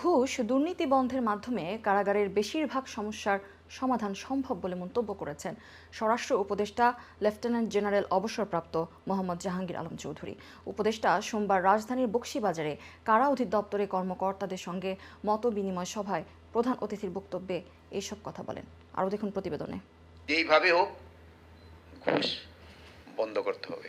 ঘুষ দুর্নীতি বন্ধের মাধ্যমে কারাগারের বেশিরভাগ সমস্যার সমাধান সম্ভব বলে মন্তব্য করেছেন স্বরাষ্ট্র উপদেষ্টা লেফটেন্যান্ট জেনারেল অবসরপ্রাপ্ত মোহাম্মদ জাহাঙ্গীর আলম চৌধুরী। উপদেষ্টা সোমবার রাজধানীর বক্সিবাজারে কারা অধিদপ্তরে কর্মকর্তাদের সঙ্গে মত বিনিময় সভায় প্রধান অতিথির বক্তব্যে এইসব কথা বলেন। আরও দেখুন প্রতিবেদনে। যেইভাবে হোক ঘুষ বন্ধ করতে হবে।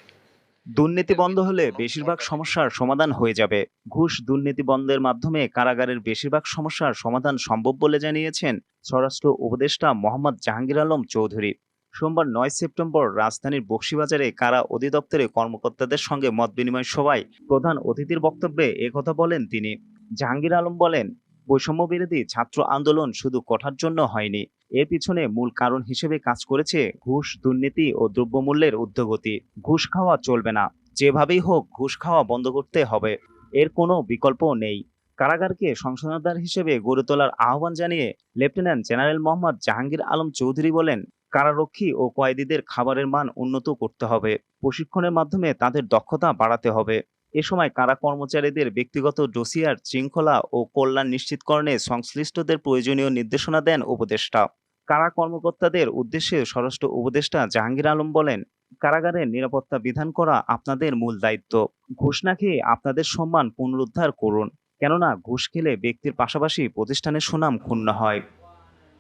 দুর্নীতি বন্ধ হলে বেশিরভাগ সমস্যার সমাধান হয়ে যাবে। ঘুষ দুর্নীতি বন্ধের মাধ্যমে কারাগারের বেশিরভাগ সমস্যার সমাধান সম্ভব বলে জানিয়েছেন স্বরাষ্ট্র উপদেষ্টা মোহাম্মদ জাহাঙ্গীর আলম চৌধুরী। সোমবার নয় সেপ্টেম্বর রাজধানীর বক্সিবাজারে কারা অধিদপ্তরে কর্মকর্তাদের সঙ্গে মত বিনিময় সভায় প্রধান অতিথির বক্তব্যে একথা বলেন তিনি। জাহাঙ্গীর আলম বলেন বৈষম্য বিরোধী ছাত্র আন্দোলন শুধু কঠার জন্য হয়নি। এর পিছনে মূল কারণ হিসেবে কাজ করেছে ঘুষ, দুর্নীতি ও দ্রব্যমূল্যের ঊর্ধ্বগতি ঘুষ খাওয়া চলবে না। যেভাবেই হোক, ঘুষ খাওয়া বন্ধ করতে হবে। এর কোনো বিকল্প নেই। কারাগারকে সংশোধনাগার হিসেবে গড়ে তোলার আহ্বান জানিয়ে লেফটেন্যান্ট জেনারেল মোহাম্মদ জাহাঙ্গীর আলম চৌধুরী বলেন, কারারক্ষী ও কয়েদিদের খাবারের মান উন্নত করতে হবে। প্রশিক্ষণের মাধ্যমে তাদের দক্ষতা বাড়াতে হবে। এ সময় কারা কর্মচারীদের ব্যক্তিগত ডোসিয়ার, শৃঙ্খলা ও কল্যাণ নিশ্চিতকরণে সংশ্লিষ্টদের প্রয়োজনীয় নির্দেশনা দেন উপদেষ্টা। কারা কর্মকর্তাদের উদ্দেশ্যে স্বরাষ্ট্র উপদেষ্টা জাহাঙ্গীর আলম বলেন কারাগারের নিরাপত্তা বিধান করা আপনাদের মূল দায়িত্ব। ঘুষ না খেয়ে আপনাদের সম্মান পুনরুদ্ধার করুন। কেননা ঘুষ খেলে ব্যক্তির পাশাপাশি প্রতিষ্ঠানের সুনাম ক্ষুণ্ণ হয়।